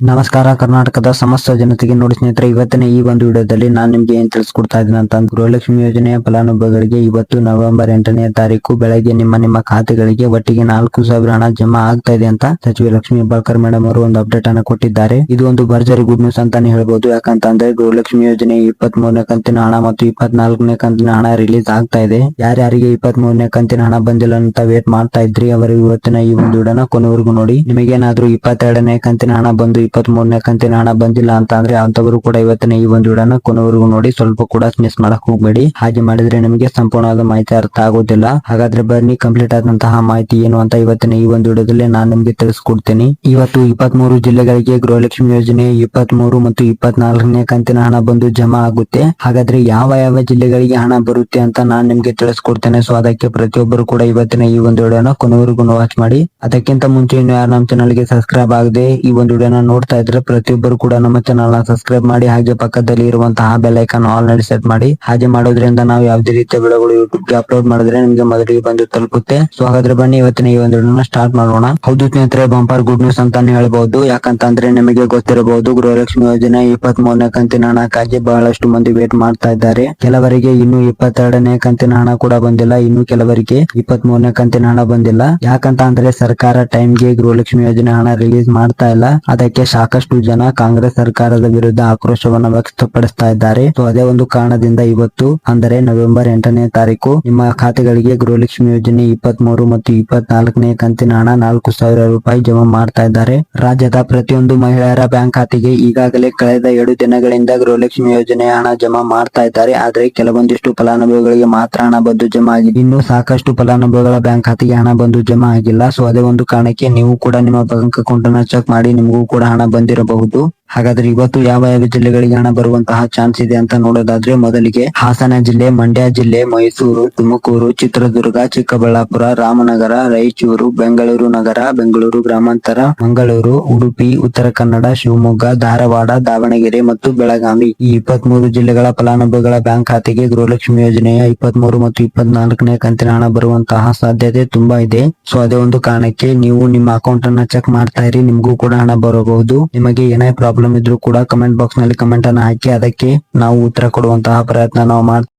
ನಮಸ್ಕಾರ, ಕರ್ನಾಟಕದ ಸಮಸ್ತ ಜನತೆಗೆ ನೋಡಿ ಸ್ನೇಹಿತರೆ, ಇವತ್ತಿನ ಈ ಒಂದು ವಿಡಿಯೋದಲ್ಲಿ ನಾನು ನಿಮ್ಗೆ ಏನ್ ತಿಳಿಸ್ಕೊಡ್ತಾ ಇದ್ದೀನಿ ಅಂತ ಗೃಹಲಕ್ಷ್ಮಿ ಯೋಜನೆಯ ಫಲಾನುಭವಿಗಳಿಗೆ ಇವತ್ತು ನವೆಂಬರ್ ಎಂಟನೇ ತಾರೀಕು ಬೆಳಗ್ಗೆ ನಿಮ್ಮ ನಿಮ್ಮ ಖಾತೆಗಳಿಗೆ ಒಟ್ಟಿಗೆ ನಾಲ್ಕು ಸಾವಿರ ಹಣ ಜಮಾ ಆಗ್ತಾ ಇದೆ ಅಂತ ಸಚಿವೆ ಲಕ್ಷ್ಮಿ ಹೆಬ್ಬಾಳ್ಕರ್ ಮೇಡಮ್ ಅವರು ಒಂದು ಅಪ್ಡೇಟ್ ಅನ್ನು ಕೊಟ್ಟಿದ್ದಾರೆ. ಇದು ಒಂದು ಭರ್ಜರಿ ಗುಡ್ ನ್ಯೂಸ್ ಅಂತಾನೆ ಹೇಳ್ಬೋದು. ಯಾಕಂತ ಅಂದ್ರೆ ಗೃಹಲಕ್ಷ್ಮಿ ಯೋಜನೆ ಇಪ್ಪತ್ತ್ ಮೂರನೇ ಕಂತಿನ ಹಣ ಮತ್ತು ಇಪ್ಪತ್ನಾಲ್ಕನೇ ಕಂತಿನ ಹಣ ರಿಲೀಸ್ ಆಗ್ತಾ ಇದೆ. ಯಾರ್ಯಾರಿಗೆ ಇಪ್ಪತ್ತ್ ಮೂರನೇ ಕಂತಿನ ಹಣ ಬಂದಿಲ್ಲ ಅಂತ ವೇಟ್ ಮಾಡ್ತಾ ಇದ್ರಿ, ಅವರು ಇವತ್ತಿನ ಈ ಒಂದು ವಿಡಿಯೋನ ಕೊನೆವರೆಗೂ ನೋಡಿ. ನಿಮಗೇನಾದ್ರೂ ಇಪ್ಪತ್ತೆರಡನೇ ಕಂತಿನ ಹಣ ಬಂದು ಇಪ್ಪತ್ತ್ ಮೂರನೇ ಕಂತಿನ ಹಣ ಬಂದಿಲ್ಲ ಅಂತ ಅಂದ್ರೆ ಅಂತವರು ಕೂಡ ಇವತ್ತಿನ ಈ ಒಂದು ವಿಡಿಯೋನ ಕೊನೆವರೆಗೂ ನೋಡಿ ಸ್ವಲ್ಪ ಕೂಡ ಮಿಸ್ ಮಾಡಕ್ ಹೋಗ್ಬೇಡಿ. ಹಾಗೆ ಮಾಡಿದ್ರೆ ನಿಮಗೆ ಸಂಪೂರ್ಣವಾದ ಮಾಹಿತಿ ಅರ್ಥ ಆಗೋದಿಲ್ಲ. ಹಾಗಾದ್ರೆ ಬನ್ನಿ ಕಂಪ್ಲೀಟ್ ಆದಂತಹ ಮಾಹಿತಿ ಏನು ಅಂತ ಇವತ್ತಿನ ಈ ಒಂದು ವಿಡಿಯೋದಲ್ಲಿ ನಾನು ನಿಮ್ಗೆ ತಿಳಿಸ್ಕೊಡ್ತೀನಿ. ಇವತ್ತು ಇಪ್ಪತ್ತ್ ಮೂರು ಜಿಲ್ಲೆಗಳಿಗೆ ಗೃಹಲಕ್ಷ್ಮಿ ಯೋಜನೆ ಇಪ್ಪತ್ತ್ ಮೂರು ಮತ್ತು ಇಪ್ಪತ್ನಾಲ್ಕನೇ ಕಂತಿನ ಹಣ ಬಂದು ಜಮಾ ಆಗುತ್ತೆ. ಹಾಗಾದ್ರೆ ಯಾವ ಯಾವ ಜಿಲ್ಲೆಗಳಿಗೆ ಹಣ ಬರುತ್ತೆ ಅಂತ ನಾನು ನಿಮ್ಗೆ ತಿಳಿಸ್ಕೊಡ್ತೇನೆ. ಸೊ ಅದಕ್ಕೆ ಪ್ರತಿಯೊಬ್ಬರು ಕೂಡ ಇವತ್ತಿನ ಈ ಒಂದು ವಿಡಿಯೋನ ಕೊನೆವರೆಗೂ ವಾಚ್ ಮಾಡಿ. ಅದಕ್ಕಿಂತ ಮುಂಚೆ ಇನ್ನು ಯಾರು ನಮ್ಮ ಚಾನಲ್ಗೆ ಸಬ್ಸ್ಕ್ರೈಬ್ ಆಗದೆ ಈ ಒಂದು ವಿಡಿಯೋನ ನೋಡ್ತಾ ಇದ್ರೆ ಪ್ರತಿಯೊಬ್ಬರು ಕೂಡ ನಮ್ಮ ಚಾನಲ್ ಸಬ್ಸ್ಕ್ರೈಬ್ ಮಾಡಿ, ಹಾಗೆ ಪಕ್ಕದಲ್ಲಿ ಇರುವಂತಹ ಬೆಲ್ ಐಕಾನ್ ಆಲ್ ಸೆಟ್ ಮಾಡಿ, ಹಾಗೆ ಮಾಡೋದ್ರಿಂದ ನಾವು ಯಾವುದೇ ರೀತಿಯ ಬೆಳೆಗಳು ಯೂಟ್ಯೂಬ್ಗೆ ಅಪ್ಲೋಡ್ ಮಾಡಿದ್ರೆ ನಿಮ್ಗೆ ಮೊದಲಿಗೆ ಬಂದು ತಲುಪುತ್ತೆ. ಸೊ ಹಾಗಾದ್ರೆ ಬನ್ನಿ, ಇವತ್ತಿನ ಈ ಒಂದು ಸ್ಟಾರ್ಟ್ ಮಾಡೋಣ. ಹೌದು ಸ್ನೇಹಿತರೆ ಬಂಪರ್ ಗುಡ್ ನ್ಯೂಸ್ ಅಂತಾನೆ ಹೇಳ್ಬಹುದು ಯಾಕಂತಂದ್ರೆ ನಿಮಗೆ ಗೊತ್ತಿರಬಹುದು, ಗೃಹಲಕ್ಷ್ಮಿ ಯೋಜನೆ ಇಪ್ಪತ್ತ್ ಮೂರನೇ ಕಂತಿನ ಹಣಕ್ಕಾಗಿ ಬಹಳಷ್ಟು ಮಂದಿ ವೇಟ್ ಮಾಡ್ತಾ ಇದ್ದಾರೆ. ಕೆಲವರಿಗೆ ಇನ್ನು ಇಪ್ಪತ್ತೆರಡನೇ ಕಂತಿನ ಹಣ ಕೂಡ ಬಂದಿಲ್ಲ. ಇನ್ನು ಕೆಲವರಿಗೆ ಇಪ್ಪತ್ತ್ ಮೂರನೇ ಕಂತಿನ ಹಣ ಬಂದಿಲ್ಲ. ಯಾಕಂತ ಅಂದ್ರೆ ಸರ್ಕಾರ ಟೈಮ್ಗೆ ಗೃಹಲಕ್ಷ್ಮಿ ಯೋಜನೆ ಹಣ ರಿಲೀಸ್ ಮಾಡ್ತಾ ಇಲ್ಲ. ಅದಕ್ಕೆ ಸಾಕಷ್ಟು ಜನ ಕಾಂಗ್ರೆಸ್ ಸರ್ಕಾರದ ವಿರುದ್ಧ ಆಕ್ರೋಶವನ್ನು ವ್ಯಕ್ತಪಡಿಸ್ತಾ ಇದ್ದಾರೆ. ಸೊ, ಅದೇ ಒಂದು ಕಾರಣದಿಂದ ಇವತ್ತು, ಅಂದರೆ ನವೆಂಬರ್ ಎಂಟನೇ ತಾರೀಕು, ನಿಮ್ಮ ಖಾತೆಗಳಿಗೆ ಗೃಹಲಕ್ಷ್ಮಿ ಯೋಜನೆ ಇಪ್ಪತ್ತ್ ಮೂರು ಮತ್ತು ಇಪ್ಪತ್ನಾಲ್ಕನೇ ಕಂತಿನ ಹಣ ನಾಲ್ಕು ಸಾವಿರ ರೂಪಾಯಿ ಜಮಾ ಮಾಡ್ತಾ ಇದ್ದಾರೆ. ರಾಜ್ಯದ ಪ್ರತಿಯೊಂದು ಮಹಿಳೆಯರ ಬ್ಯಾಂಕ್ ಖಾತೆಗೆ ಈಗಾಗಲೇ ಕಳೆದ ಎರಡು ದಿನಗಳಿಂದ ಗೃಹಲಕ್ಷ್ಮಿ ಯೋಜನೆ ಹಣ ಜಮಾ ಮಾಡ್ತಾ ಇದ್ದಾರೆ. ಆದರೆ ಕೆಲವೊಂದಿಷ್ಟು ಫಲಾನುಭವಿಗಳಿಗೆ ಮಾತ್ರ ಹಣ ಬಂದು ಜಮಾ ಆಗಿದೆ. ಇನ್ನು ಸಾಕಷ್ಟು ಫಲಾನುಭವಿಗಳ ಬ್ಯಾಂಕ್ ಖಾತೆಗೆ ಹಣ ಬಂದು ಜಮಾ ಆಗಿಲ್ಲ. ಸೊ, ಅದೇ ಒಂದು ಕಾರಣಕ್ಕೆ ನೀವು ಕೂಡ ನಿಮ್ಮ ಬ್ಯಾಂಕ್ ಅಕೌಂಟ್ ಅನ್ನ ಚೆಕ್ ಮಾಡಿ, ನಿಮಗೂ ಕೂಡ ಹಣ ಬಂದಿರಬಹುದು. ಹಾಗಾದ್ರೆ ಇವತ್ತು ಯಾವ ಯಾವ ಜಿಲ್ಲೆಗಳಿಗೆ ಹಣ ಬರುವಂತಹ ಚಾನ್ಸ್ ಇದೆ ಅಂತ ನೋಡೋದಾದ್ರೆ ಮೊದಲಿಗೆ ಹಾಸನ ಜಿಲ್ಲೆ, ಮಂಡ್ಯ ಜಿಲ್ಲೆ, ಮೈಸೂರು, ತುಮಕೂರು, ಚಿತ್ರದುರ್ಗ, ಚಿಕ್ಕಬಳ್ಳಾಪುರ, ರಾಮನಗರ, ರಾಯಚೂರು, ಬೆಂಗಳೂರು ನಗರ, ಬೆಂಗಳೂರು ಗ್ರಾಮಾಂತರ, ಮಂಗಳೂರು, ಉಡುಪಿ, ಉತ್ತರ ಕನ್ನಡ, ಶಿವಮೊಗ್ಗ, ಧಾರವಾಡ, ದಾವಣಗೆರೆ ಮತ್ತು ಬೆಳಗಾವಿ. ಈ ಇಪ್ಪತ್ತ್ ಮೂರು ಜಿಲ್ಲೆಗಳ ಫಲಾನುಭವಿಗಳ ಬ್ಯಾಂಕ್ ಖಾತೆಗೆ ಗೃಹಲಕ್ಷ್ಮಿ ಯೋಜನೆಯ ಇಪ್ಪತ್ತ್ ಮೂರು ಮತ್ತು ಇಪ್ಪತ್ನಾಲ್ಕನೇ ಕಂತಿನ ಹಣ ಬರುವಂತಹ ಸಾಧ್ಯತೆ ತುಂಬಾ ಇದೆ. ಸೊ, ಅದೇ ಒಂದು ಕಾರಣಕ್ಕೆ ನೀವು ನಿಮ್ಮ ಅಕೌಂಟ್ ಅನ್ನ ಚೆಕ್ ಮಾಡ್ತಾ ಇರಿ, ನಿಮಗೂ ಕೂಡ ಹಣ ಬರಬಹುದು. ನಿಮಗೆ ಏನೇ ಪ್ರಾಬ್ಲಮ್ ಇದ್ರೂ ಕೂಡ ಕಮೆಂಟ್ ಬಾಕ್ಸ್ನಲ್ಲಿ ಕಮೆಂಟ್ ಅನ್ನ ಹಾಕಿ ಅದಕ್ಕೆ ನಾವು ಉತ್ತರ ಕೊಡುವಂತಹ ಪ್ರಯತ್ನ ನಾವು ಮಾಡ್ತಾ